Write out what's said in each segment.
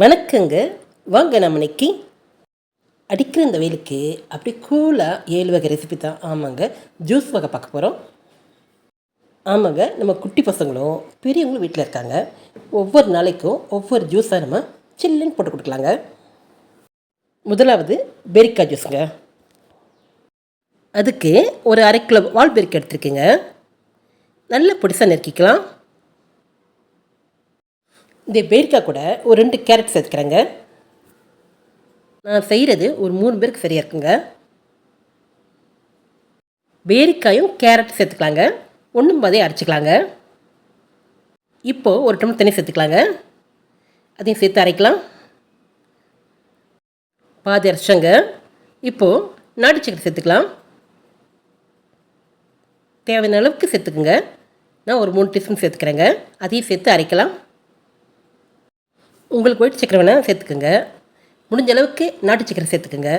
வணக்கங்க. வாங்க நம்ம இன்னைக்கு அடிக்கிற இந்த வெயிலுக்கு அப்படி கூலாக ஏழு வகை ரெசிபி தான். ஆமாங்க. ஜூஸ் வகை பார்க்க போகிறோம் ஆமாங்க. நம்ம குட்டி பசங்களும் பெரியவங்களும் வீட்டில் இருக்காங்க. ஒவ்வொரு நாளைக்கும் ஒவ்வொரு ஜூஸாக நம்ம சில்லுன்னு போட்டு கொடுக்கலாங்க. முதலாவது பெரிக்காய் ஜூஸுங்க அதுக்கு ஒரு அரை கிலோ வால் பெரிக்காய் நல்ல பொடிசாக நெருக்கிக்கலாம் இந்த பேரிக்காய் கூட ஒரு ரெண்டு கேரட் சேர்த்துக்கிறேங்க. நான் செய்கிறது ஒரு மூணு பேருக்கு சரியாக இருக்குங்க. பேரிக்காயும் கேரட் சேர்த்துக்கலாங்க. ஒன்றும் பாதையை அரைச்சிக்கலாங்க. இப்போது ஒரு டம்ளர் தண்ணி சேர்த்துக்கலாங்க. அதையும் சேர்த்து அரைக்கலாம். பாதி அரைச்சங்க இப்போது நாட்டு சக்கரை சேர்த்துக்கலாம். தேவையான அளவுக்கு சேர்த்துக்குங்க. நான் ஒரு மூணு டீஸ்பூன் சேர்த்துக்கிறேங்க. அதையும் சேர்த்து அரைக்கலாம். உங்களுக்கு ஒயிட் சக்கரை வேணால் சேர்த்துக்குங்க. முடிஞ்ச அளவுக்கு நாட்டு சக்கரை சேர்த்துக்குங்க.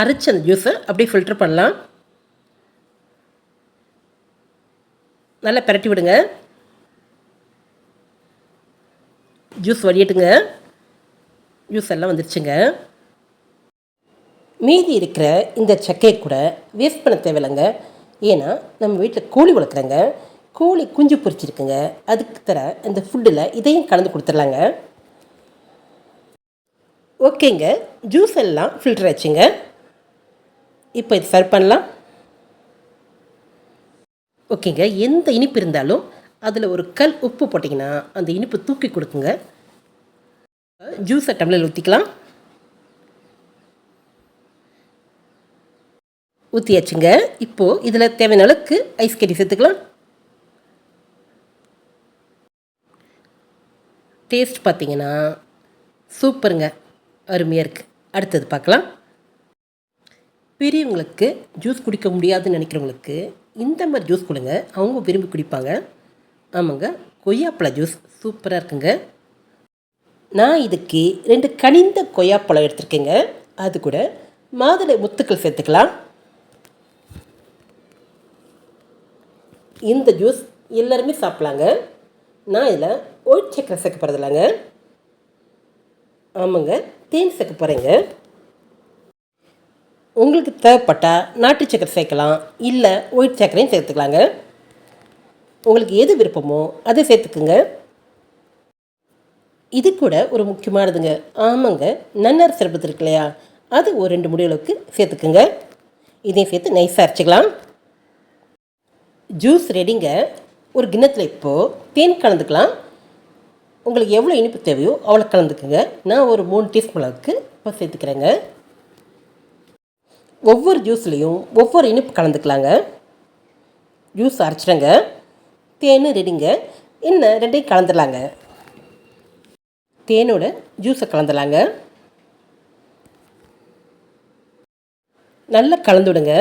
அரைச்ச அந்த ஜூஸை அப்படியே ஃபில்டர் பண்ணலாம். நல்லா பிரட்டி விடுங்க. ஜூஸ் வடியட்டுங்க. ஜூஸ் எல்லாம் வந்துருச்சுங்க. மீதி இருக்கிற இந்த சக்கையை கூட வேஸ்ட் பண்ண தேவையில்லைங்க. ஏன்னா நம்ம வீட்டில் கோழி வளர்க்குறேங்க. கோழி குஞ்சு பொரிச்சிருக்குங்க. அதுக்கு தர இந்த ஃபுட்டில் இதையும் கலந்து கொடுத்துர்லாங்க ஓகேங்க. ஜூஸ் எல்லாம் ஃபில்டர் ஆச்சுங்க. இப்போ இது சர்வ் பண்ணலாம். ஓகேங்க. எந்த இனிப்பு இருந்தாலும் அதில் ஒரு கல் உப்பு போட்டிங்கன்னா அந்த இனிப்பு தூக்கி கொடுக்குங்க. ஜூஸை டம்ளர் ஊற்றிக்கலாம் ஊற்றியாச்சுங்க இப்போது இதில் தேவையான அளவுக்கு ஐஸ் கட்டி சேர்த்துக்கலாம். டேஸ்ட் பார்த்தீங்கன்னா சூப்பருங்க. அருமையாக இருக்குது அடுத்தது பார்க்கலாம். பெரியவங்களுக்கு ஜூஸ் குடிக்க முடியாதுன்னு நினைக்கிறவங்களுக்கு இந்த மாதிரி ஜூஸ் கொடுங்க. அவங்க விரும்பி குடிப்பாங்க. ஆமாங்க. கொய்யாப்பழ ஜூஸ் சூப்பராக இருக்குங்க. நான் இதுக்கு ரெண்டு கனிந்த கொய்யாப்பழம் எடுத்திருக்கேங்க. அது கூட மாதுளை முத்துக்கள் சேர்த்துக்கலாம். இந்த ஜூஸ் எல்லாருமே சாப்பிட்லாங்க. நான் இதில் ஒயிட் சக்கரை சேர்க்க போகிறது இல்லைங்க ஆமாங்க தேன் சேர்க்க போகிறேங்க உங்களுக்கு தேவைப்பட்டால் நாட்டு சக்கரை சேர்க்கலாம் இல்லை ஒயிட் சக்கரையும் சேர்த்துக்கலாங்க. உங்களுக்கு எது விருப்பமோ அதை சேர்த்துக்குங்க. இது கூட ஒரு முக்கியமானதுங்க. ஆமாங்க நன்னார் சிறப்பு இருக்கு இல்லையா அது ஒரு ரெண்டு முடிவுகளுக்கு சேர்த்துக்குங்க. இதையும் சேர்த்து நைஸாக அரைச்சிக்கலாம். ஜூஸ் ரெடிங்க ஒரு கிண்ணத்தில் இப்போது தேன் கலந்துக்கலாம். உங்களுக்கு எவ்வளோ இனிப்பு தேவையோ அவ்வளோ கலந்துக்குங்க. நான் ஒரு மூணு டீஸ்பூன் அளவுக்கு இப்போ சேர்த்துக்கிறேங்க. ஒவ்வொரு ஜூஸ்லேயும் ஒவ்வொரு இனிப்பு கலந்துக்கலாங்க. ஜூஸ் அரைச்சிடுங்க. தேன் ரெடிங்க. என்ன ரெண்டையும் கலந்துடலாங்க. தேனோட ஜூஸை கலந்துடலாங்க. நல்லா கலந்துவிடுங்க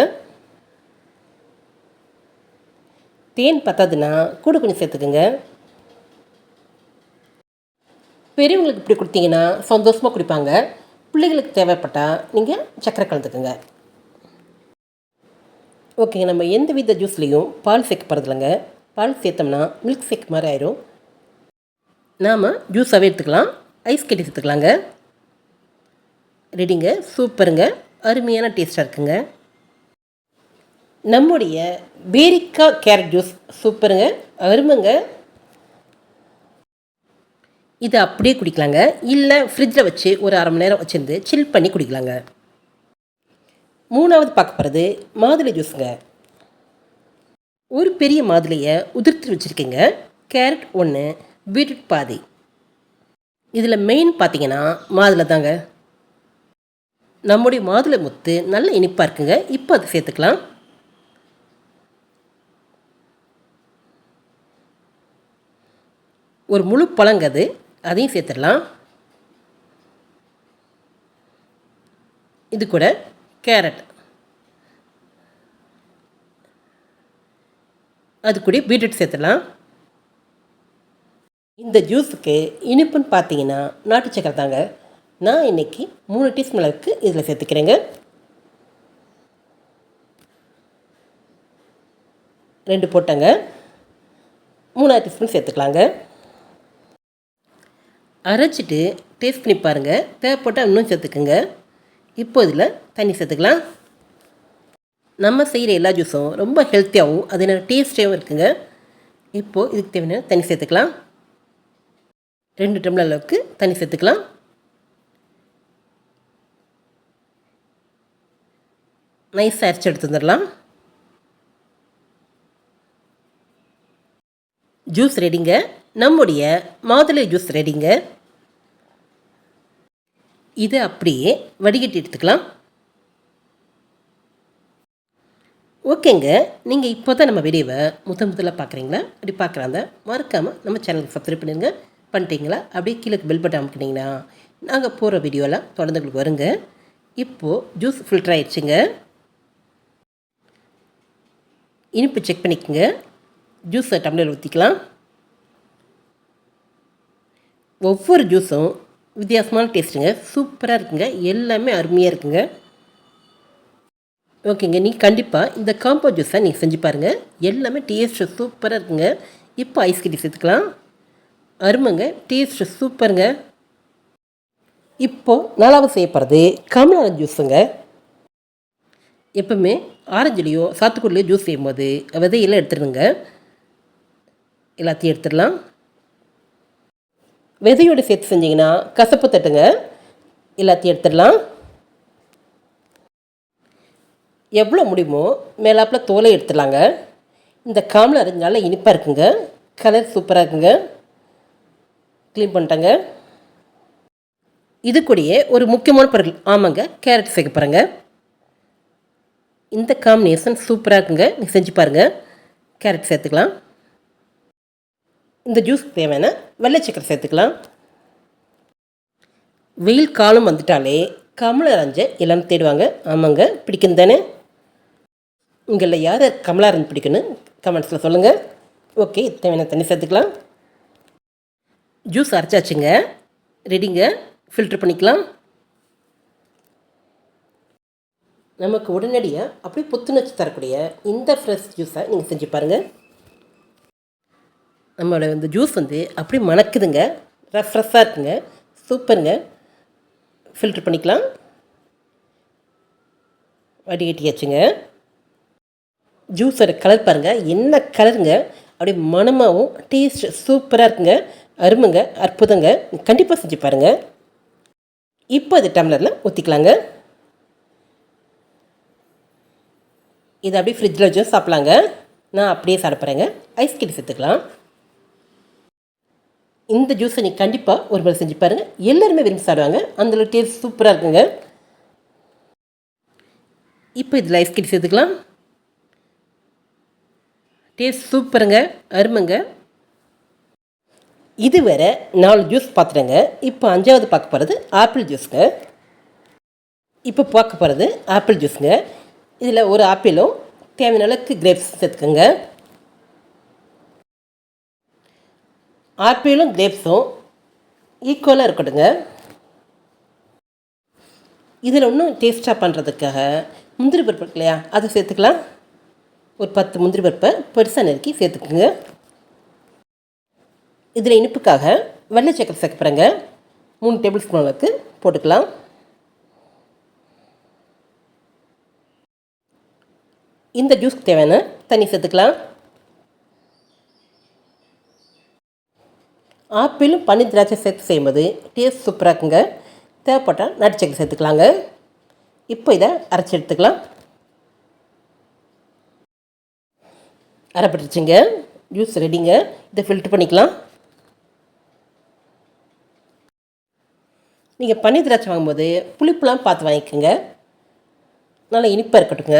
தேன் பத்தாதுன்னா கூட கொஞ்சம் சேர்த்துக்குங்க. பெரியவங்களுக்கு இப்படி கொடுத்தீங்கன்னா சந்தோஷமாக குடிப்பாங்க. பிள்ளைகளுக்கு தேவைப்பட்டால் நீங்கள் சக்கரை கலந்துக்குங்க. ஓகேங்க நம்ம எந்த வித ஜூஸ்லேயும் பால் சேர்க்க போகிறதில்லைங்க பால் சேர்த்தோம்னா மில்க் ஷேக் மாதிரி ஆயிரும். நாம் ஜூஸாகவே எடுத்துக்கலாம். ஐஸ் கட்டி சேர்த்துக்கலாங்க ரெடிங்க சூப்பருங்க. அருமையான டேஸ்ட்டாக இருக்குங்க. நம்முடைய பேரிக்கா கேரட் ஜூஸ் சூப்பருங்க. அருமைங்க. இதை அப்படியே குடிக்கலாங்க. இல்லை ஃப்ரிட்ஜில் வச்சு ஒரு அரை மணி நேரம் வச்சுருந்து சில் பண்ணி குடிக்கலாங்க. மூணாவது பார்க்க போகிறது மாதுளை ஜூஸுங்க ஒரு பெரிய மாதுளையை உதிர்த்து வச்சுருக்கீங்க. கேரட் ஒன்று பீட்ரூட் பாதி. இதில் மெயின் பார்த்தீங்கன்னா மாதுளை தாங்க. நம்முடைய மாதுளை முத்து நல்ல இனிப்பாக இருக்குங்க. இப்போ அதை சேர்த்துக்கலாம். ஒரு முழு பழங்கது அதையும் சேர்த்துடலாம். இது கூட கேரட். அது கூட பீட்ரூட் சேர்த்துடலாம். இந்த ஜூஸுக்கு இனிப்புன்னு பார்த்தீங்கன்னா நாட்டு சக்கரை தாங்க. நான் இன்றைக்கி மூணு டீஸ்பூன் அளவுக்கு இதில் சேர்த்துக்கிறேங்க. ரெண்டு போட்டேங்க. மூணாயிரம் டீஸ்பூன் சேர்த்துக்கலாங்க. அரைச்சிட்டு டேஸ்ட் பண்ணி பாருங்கள் தேவைப்பட்டால் இன்னும் சேர்த்துக்குங்க. இப்போ இதில் தண்ணி சேர்த்துக்கலாம். நம்ம செய்கிற எல்லா ஜூஸும் ரொம்ப ஹெல்த்தியாகவும் அது எனக்கு டேஸ்டியாகவும் இருக்குங்க. இப்போது இதுக்கு தேவையான தண்ணி சேர்த்துக்கலாம். ரெண்டு டம்ளர் அளவுக்கு தண்ணி சேர்த்துக்கலாம். நைஸாக அரைச்சி எடுத்து வந்துடலாம் ஜூஸ் ரெடிங்க நம்முடைய மாதுளை ஜூஸ் ரெடிங்க இதை அப்படியே வடிகட்டி எடுத்துக்கலாம். ஓகேங்க நீங்கள் இப்போ தான் நம்ம வீடியோவை முத முதல்ல பார்க்குறீங்களா? அப்படி பார்க்குறாங்க மறக்காமல் நம்ம சேனலுக்கு சப்ஸ்கிரைப் பண்ணிடுங்க. பண்ணிட்டீங்களா? அப்படியே கீழே பெல் பட்டன் அமுக்கினீங்கன்னா நாங்கள் போகிற வீடியோலாம் தொடர்ந்து உங்களுக்கு வருங்க. இப்போது ஜூஸ் ஃபில்டர் ஆயிடுச்சுங்க. இனிப்பு செக் பண்ணிக்கோங்க. ஜூஸை டம்ளர் ஊற்றிக்கலாம் ஒவ்வொரு ஜூஸும் வித்தியாசமான டேஸ்ட்டுங்க. சூப்பராக இருக்குங்க. எல்லாமே அருமையாக இருக்குங்க. ஓகேங்க. நீ கண்டிப்பாக இந்த காம்போ ஜூஸை நீங்கள் செஞ்சு பாருங்கள் எல்லாமே டேஸ்ட்டு சூப்பராக இருக்குங்க. இப்போ ஐஸ் கட்டி சேர்த்துக்கலாம். அருமைங்க. டேஸ்ட்டு சூப்பருங்க. இப்போது நாலாவது செய்யப்படுறது கமலா ஜூஸுங்க எப்பவுமே ஆரஞ்சுலேயோ சாத்துக்குடிலையோ ஜூஸ் செய்யும்போது விதையெல்லாம் எடுத்துடுங்க எல்லாத்தையும் எடுத்துடலாம். விதையோடு சேர்த்து செஞ்சிங்கன்னா கசப்பு தட்டுங்க. எல்லாத்தையும் எடுத்துடலாம். எவ்வளோ முடியுமோ மேலாப்பில் தோலை எடுத்துடலாங்க. இந்த காமில் அரைஞ்சால இனிப்பாக இருக்குங்க. கலர் சூப்பராக இருக்குங்க. க்ளீன் பண்ணிட்டேங்க. இது கூடயே ஒரு முக்கியமான பொருள். ஆமாங்க கேரட் சேர்க்க போகிறேங்க இந்த காம்பினேஷன் சூப்பராக இருக்குங்க. நீங்கள் செஞ்சு பாருங்கள் கேரட் சேர்த்துக்கலாம். இந்த ஜூஸ்க்கு தேவையான வெள்ளை சக்கரை சேர்த்துக்கலாம். வெயில் காலம் வந்துட்டாலே கமலா அரைஞ்ச எல்லாம் தேடுவாங்க. ஆமாங்க பிடிக்கும் தானே? உங்களில் யார் கமலா பிடிக்கணும் பிடிக்குன்னு கமெண்ட்ஸில் சொல்லுங்கள் ஓகே தேவையான தண்ணி சேர்த்துக்கலாம். ஜூஸ் அரைச்சாச்சுங்க. ரெடிங்க ஃபில்ட்ரு பண்ணிக்கலாம். நமக்கு உடனடியாக அப்படியே புத்துணர்ச்சி தரக்கூடிய இந்த ஃப்ரெஷ் ஜூஸை நீங்கள் செஞ்சு பாருங்கள் நம்மளோட இந்த ஜூஸ் வந்து அப்படியே மணக்குதுங்க. ரெஃப்ரெஷ்ஷாக இருக்குங்க. சூப்பருங்க ஃபில்ட்ரு பண்ணிக்கலாம். வடிகட்டியாச்சுங்க. ஜூஸோட கலர் பாருங்கள் என்ன கலருங்க அப்படியே மனமாகவும் டேஸ்ட் சூப்பராக இருக்குங்க. அருமைங்க. அற்புதங்க. கண்டிப்பாக செஞ்சு பாருங்கள் இப்போ அது டம்ளரில் ஊற்றிக்கலாங்க இதை அப்படியே ஃப்ரிட்ஜில் வச்சு சாப்பிட்லாங்க. நான் அப்படியே சாப்பிட்றேங்க ஐஸ் கட்டி சேர்த்துக்கலாம். இந்த ஜூஸை நீ கண்டிப்பாக ஒரு முறை செஞ்சு பாருங்கள் எல்லாருமே விரும்பி சாப்பிடுவாங்க. அந்த டேஸ்ட் சூப்பராக இருக்குங்க. இப்போ இதில் ஐஸ் கட்டி சேர்த்துக்கலாம். டேஸ்ட் சூப்பருங்க அருமைங்க. இது நாலு ஜூஸ் பார்த்துட்டேங்க. இப்போ அஞ்சாவது பார்க்க போகிறது ஆப்பிள் ஜூஸுங்க இப்போ பார்க்க போகிறது ஆப்பிள் ஜூஸுங்க இதில் ஒரு ஆப்பிளும் தேவையான அளவுக்கு கிரேப்ஸ் சேர்த்துக்கோங்க. ஆப்பிளும் கிரேப்ஸும் ஈக்குவலாக இருக்கட்டுங்க. இதில் இன்னும் டேஸ்ட்டாக பண்ணுறதுக்காக முந்திரி பருப்பு இருக்கு இல்லையா? அதை சேர்த்துக்கலாம். ஒரு பத்து முந்திரி பருப்பை பெருசாக நறுக்கி சேர்த்துக்குங்க. இதில் இனிப்புக்காக வெள்ளை சக்கரை சேர்க்க மூணு டேபிள் ஸ்பூன் அளவுக்கு போட்டுக்கலாம். இந்த ஜூஸ்க்கு தேவையான தண்ணி சேர்த்துக்கலாம். ஆப்பிளும் பன்னீர் திராட்சை சேர்த்து செய்யும்போது டேஸ்ட் சூப்பராக இருக்குங்க. தேவைப்பட்டால் நாட்டு சேர்த்துக்கலாங்க. இப்போ இதை அரைச்சி எடுத்துக்கலாம். அரைப்பட்டுருச்சுங்க. ஜூஸ் ரெடிங்க இதை ஃபில்ட்ரு பண்ணிக்கலாம். நீங்கள் பன்னீர் திராட்சை வாங்கும்போது புளிப்புலாம் பார்த்து வாங்கிக்கோங்க. நல்லா இனிப்பாக இருக்கட்டுங்க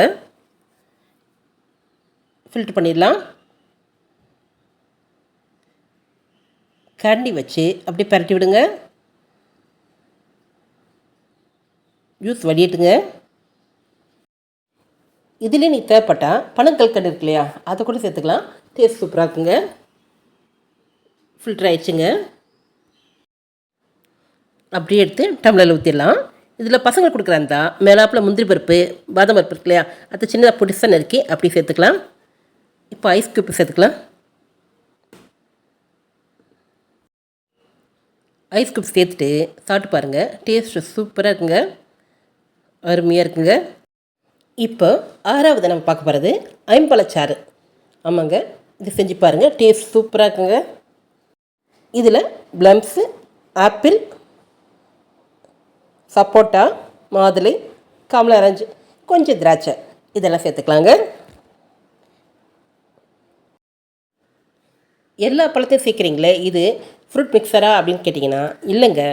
ஃபில்ட்ரு பண்ணிடலாம். கரண்டி வச்சு அப்படியே பரட்டி விடுங்க. ஜூஸ் வடியட்டுங்க. இதுலேயே நீ தேவைப்பட்டால் பனங்கல்கண்டு இருக்கு இல்லையா? அதை கூட சேர்த்துக்கலாம். டேஸ்ட் சூப்பராக இருக்குங்க. ஃபில்டர் ஆயிடுச்சுங்க. அப்படியே எடுத்து டம்ளரில் ஊற்றிடலாம் இதில் பசங்க கொடுக்குறாந்தா மேலாப்பில் முந்திரி பருப்பு பாதாம் பருப்பு இருக்கு இல்லையா? அதை சின்னதாக பொடிசாக நறுக்கி அப்படி சேர்த்துக்கலாம். இப்போ ஐஸ் க்யூப் சேர்த்துக்கலாம். ஐஸ் கியூப் சேர்த்துட்டு சாப்பிட்டு பாருங்கள் டேஸ்ட்டு சூப்பராக இருக்குங்க. அருமையாக இருக்குங்க. இப்போ ஆறாவது நம்ம பார்க்க போகிறது ஐம்பழச்சாறு. ஆமாங்க. இது செஞ்சு பாருங்கள் டேஸ்ட் சூப்பராக இருக்குங்க. இதில் ப்ளம்ஸு ஆப்பிள் சப்போட்டா மாதுளை கமலாரஞ்சு கொஞ்சம் திராட்சை. இதெல்லாம் சேர்த்துக்கலாங்க. எல்லா பழத்தையும் சேர்க்குறீங்களே இது ஃப்ரூட் மிக்சரா அப்படின்னு கேட்டிங்கன்னா இல்லைங்க.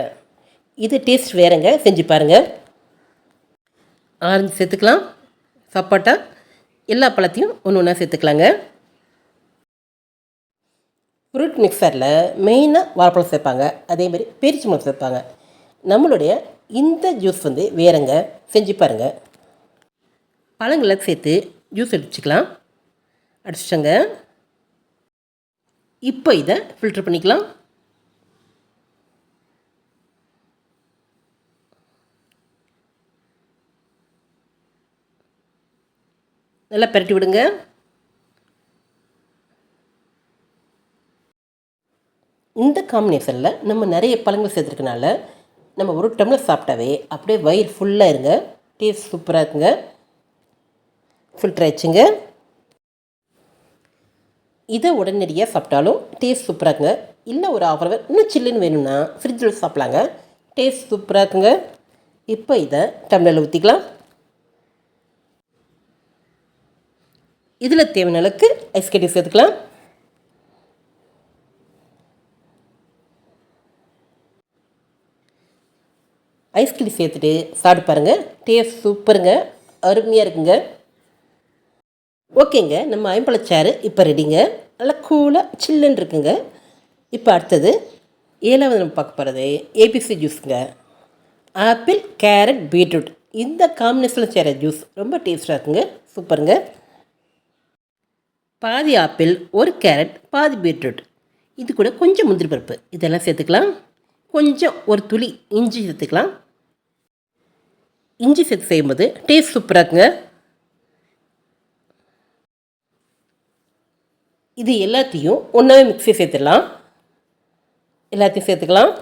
இது டேஸ்ட் வேறங்க செஞ்சு பாருங்கள் ஆரஞ்சு சேர்த்துக்கலாம் சப்போட்டா எல்லா பழத்தையும் ஒன்று ஒன்றா சேர்த்துக்கலாங்க. ஃப்ரூட் மிக்சரில் மெயினாக வாழைப்பழம் சேர்ப்பாங்க அதேமாதிரி பேரிச்சம்பழம் சேர்ப்பாங்க. நம்மளுடைய இந்த ஜூஸ் வந்து வேறங்க செஞ்சு பாருங்கள் பழங்களை சேர்த்து ஜூஸ் அடிச்சுக்கலாம். அடிச்சிட்டங்க. இப்போ இதை ஃபில்டர் பண்ணிக்கலாம். நல்லா பெரட்டி விடுங்க. இந்த காம்பினேஷனில் நம்ம நிறைய பழங்கள் சேர்த்துருக்கனால நம்ம ஒரு டம்ளர் சாப்பிட்டாவே அப்படியே வயிறு ஃபுல்லாக இருங்க. டேஸ்ட் சூப்பராக இருக்குங்க. ஃபில்டர் ஆச்சுங்க இதை உடனடியாக சாப்பிட்டாலும் டேஸ்ட் சூப்பராக இருக்குங்க. இல்லை ஒரு ஆஃப் ஹவர் இன்னும் சில்லுன்னு வேணும்னா ஃப்ரிட்ஜில் சாப்பிட்லாங்க. டேஸ்ட் சூப்பராக இருக்குங்க. இப்போ இதை டம்ளரில் ஊற்றிக்கலாம் இதில் தேவையான அளவுக்கு ஐஸ் கட்டி சேர்த்துக்கலாம். ஐஸ் கட்டி சேர்த்துட்டு சாப்பிட்டு பாருங்கள் டேஸ்ட் சூப்பருங்க அருமையாக இருக்குங்க. ஓகேங்க நம்ம ஐம்பழச்சாறு இப்போ ரெடிங்க நல்லா கூலாக சில்லுன்னு இருக்குங்க. இப்போ அடுத்தது ஏழாவது நம்ம பார்க்க போகிறது ஏபிசி ஜூஸுங்க ஆப்பிள் கேரட் பீட்ரூட் இந்த காம்பினேஷனில் சேர ஜூஸ் ரொம்ப டேஸ்ட்டாக இருக்குங்க சூப்பருங்க. பாதி ஆப்பிள் ஒரு கேரட் பாதி பீட்ரூட் இது கூட கொஞ்சம் முந்திரி பருப்பு. இதெல்லாம் சேர்த்துக்கலாம். கொஞ்சம் ஒரு துளி இஞ்சி சேர்த்துக்கலாம். இஞ்சி சேர்த்து செய்யும்போது டேஸ்ட் சூப்பராக இருக்குங்க. இது எல்லாத்தையும் ஒன்றாவே மிக்ஸி சேர்த்துடலாம். எல்லாத்தையும் சேர்த்துக்கலாம்.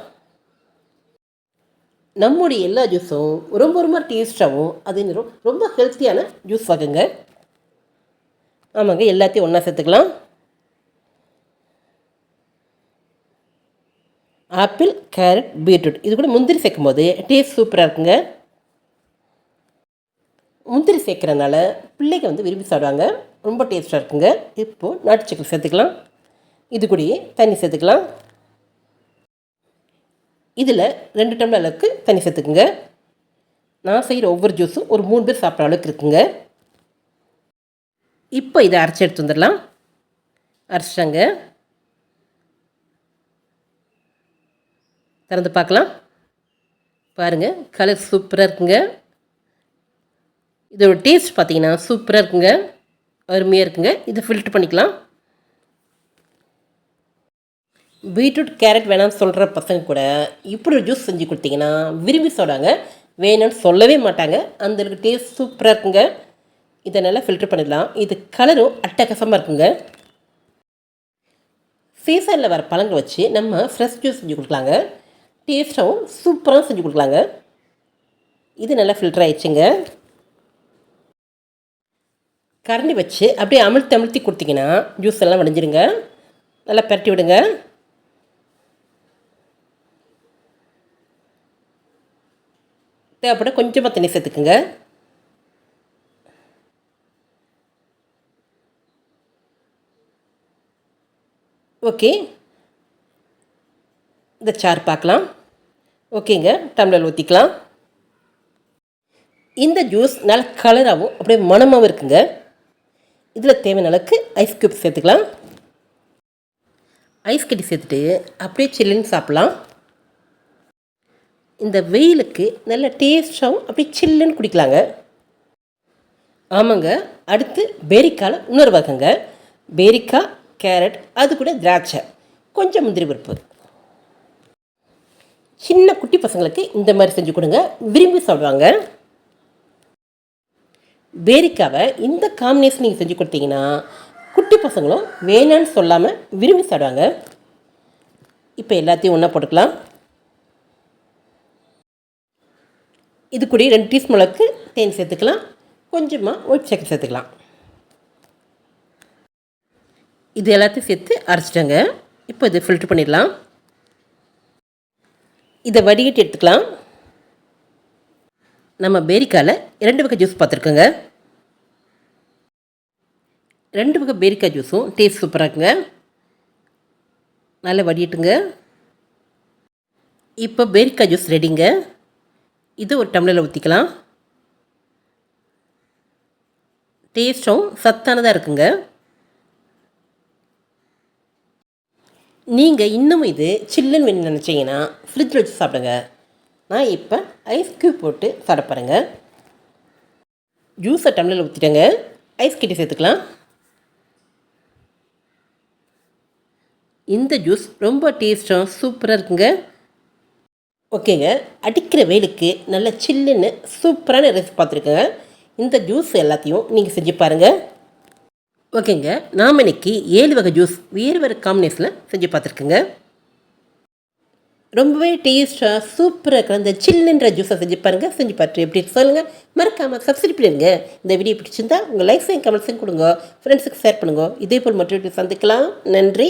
நம்முடைய எல்லா ஜூஸும் ரொம்ப ரொம்ப டேஸ்ட்டாகவும் அதே நேரம் ரொம்ப ஹெல்த்தியான ஜூஸ் வகைங்க ஆமாங்க எல்லாத்தையும் ஒன்றா சேர்த்துக்கலாம். Apple carrot beetroot. இது கூட முந்திரி சேர்க்கும் போது டேஸ்ட் சூப்பராக இருக்குங்க. முந்திரி சேர்க்குறதுனால பிள்ளைங்க வந்து விரும்பி சாப்பிடுவாங்க. ரொம்ப டேஸ்ட்டாக இருக்குங்க. இப்போது நாட்டு சக்கரை சேர்த்துக்கலாம். இது கூடயே தண்ணி சேர்த்துக்கலாம். இதில் ரெண்டு டம்ளர் அளவுக்கு தண்ணி சேர்த்துக்குங்க. நான் செய்கிற ஒவ்வொரு ஜூஸும் ஒரு மூணு பேர் சாப்பிட்ற அளவுக்கு இருக்குங்க. இப்போ இதை அரைச்சி எடுத்து வந்துடலாம். அரைச்சிட்டாங்க. திறந்து பார்க்கலாம். பாருங்கள் கலர் சூப்பராக இருக்குங்க. இதோட டேஸ்ட் பார்த்தீங்கன்னா சூப்பராக இருக்குங்க. அருமையாக இருக்குங்க. இதை ஃபில்ட்ரு பண்ணிக்கலாம். பீட்ரூட் கேரட் வேணாம்னு சொல்கிற பசங்க கூட இப்படி ஒரு ஜூஸ் செஞ்சு கொடுத்தீங்கன்னா விரும்பி சொல்கிறாங்க வேணும்னு சொல்லவே மாட்டாங்க. அந்த டேஸ்ட் சூப்பராக இருக்குங்க. இதை நல்லா ஃபில்ட்ரு பண்ணிடலாம். இது கலரும் அட்டகாசமாக இருக்குங்க. சீசனில் வர பழங்கள் வச்சு நம்ம ஃப்ரெஷ் ஜூஸ் செஞ்சு கொடுக்கலாங்க. டேஸ்ட்டாகவும் சூப்பராக செஞ்சு கொடுக்கலாங்க. இது நல்லா ஃபில்டர் ஆயிடுச்சுங்க. கரண்டி வச்சு அப்படியே அமிழ்த்தி அமிழ்த்தி கொடுத்தீங்கன்னா ஜூஸ் எல்லாம் வடிஞ்சிருங்க. நல்லா பரட்டி விடுங்க. தேவைப்பட கொஞ்சமாக தண்ணி சேர்த்துக்குங்க. ஓகே. இந்த சார் பார்க்கலாம். ஓகேங்க. டம்ளர் ஊற்றிக்கலாம் இந்த ஜூஸ் நல்ல கலராகவும் அப்படியே மணமாகவும் இருக்குங்க. இதில் தேவையான அளவுக்கு ஐஸ் க்யூப் சேர்த்துக்கலாம். ஐஸ் கட்டி சேர்த்துட்டு அப்படியே சில்லுன்னு சாப்பிட்லாம். இந்த வெயிலுக்கு நல்ல டேஸ்ட்டாகவும் அப்படியே சில்லுன்னு குடிக்கலாங்க. ஆமாங்க. அடுத்து பேரிக்காவில் இன்னொரு வகைங்க. பேரிக்காய் கேரட் அது கூட திராட்சை. கொஞ்சம் முந்திரி பருப்பு. சின்ன குட்டி பசங்களுக்கு இந்த மாதிரி செஞ்சு கொடுங்க. விரும்பி சாப்பிடுவாங்க. பேரிக்காவை இந்த காம்பினேஷன் நீங்கள் செஞ்சு கொடுத்தீங்கன்னா குட்டி பசங்களும் வேணான்னு சொல்லாமல் விரும்பி சாடுவாங்க இப்போ எல்லாத்தையும் ஒன்றா போட்டுக்கலாம். இது கூட ரெண்டு டீஸ் அளவுக்கு தேன் சேர்த்துக்கலாம். கொஞ்சமாக ஒயிட் சேக்கர் சேர்த்துக்கலாம். இது எல்லாத்தையும் சேர்த்து அரைச்சிட்டாங்க. இப்போ இது ஃபில்ட்ரு பண்ணிடலாம். இதை வடிகட்டி எடுத்துக்கலாம். நம்ம பேரிக்காயில் இரண்டு வகை ஜூஸ் பார்த்துருக்கோங்க. ரெண்டு வகை பேரிக்காய் ஜூஸும் டேஸ்ட் சூப்பராக இருக்குங்க. நல்லா வடிட்டுங்க இப்போ பேரிக்காய் ஜூஸ் ரெடிங்க. இது ஒரு டம்ளரில் ஊற்றிக்கலாம் டேஸ்ட்டும் சத்தானதாக இருக்குங்க. நீங்கள் இன்னும் இது சில்லுன்னு வேணும்னு நினச்சிங்கன்னா ஃப்ரிட்ஜில் வச்சு சாப்பிடுங்க. நான் இப்போ ஐஸ் க்யூப் போட்டு சாப்பிட பாருங்க ஜூஸை டம்ளரில் ஊற்றிட்டேங்க ஐஸ் கட்டி சேர்த்துக்கலாம். இந்த ஜூஸ் ரொம்ப டேஸ்ட்டாக சூப்பராக இருக்குங்க. ஓகேங்க. அடிக்கிற வெயிலுக்கு நல்ல சில்லுன்னு சூப்பரான ரெசிபி பார்த்துருக்கேங்க. இந்த ஜூஸ் எல்லாத்தையும் நீங்கள் செஞ்சு பாருங்கள் ஓகேங்க. நாம் இன்னைக்கு ஏழு வகை ஜூஸ் வேறு வேறு காம்பினேஷனில் செஞ்சு பார்த்துருக்குங்க. ரொம்பவே டேஸ்ட்டாக சூப்பராக இருக்கிற அந்த சில்லுன்ற ஜூஸை செஞ்சு பாருங்கள் செஞ்சு பார்த்து எப்படி சொல்லுங்கள் மறக்காமல் சப்ஸ்கிரைப் பண்ணிடுங்க. இந்த வீடியோ பிடிச்சிருந்தா உங்கள் லைக்ஸையும் கமெண்ட்ஸையும் கொடுங்க. ஃப்ரெண்ட்ஸுக்கு ஷேர் பண்ணுங்க. இதே போல் மற்றவர்கள் சந்திக்கலாம். நன்றி.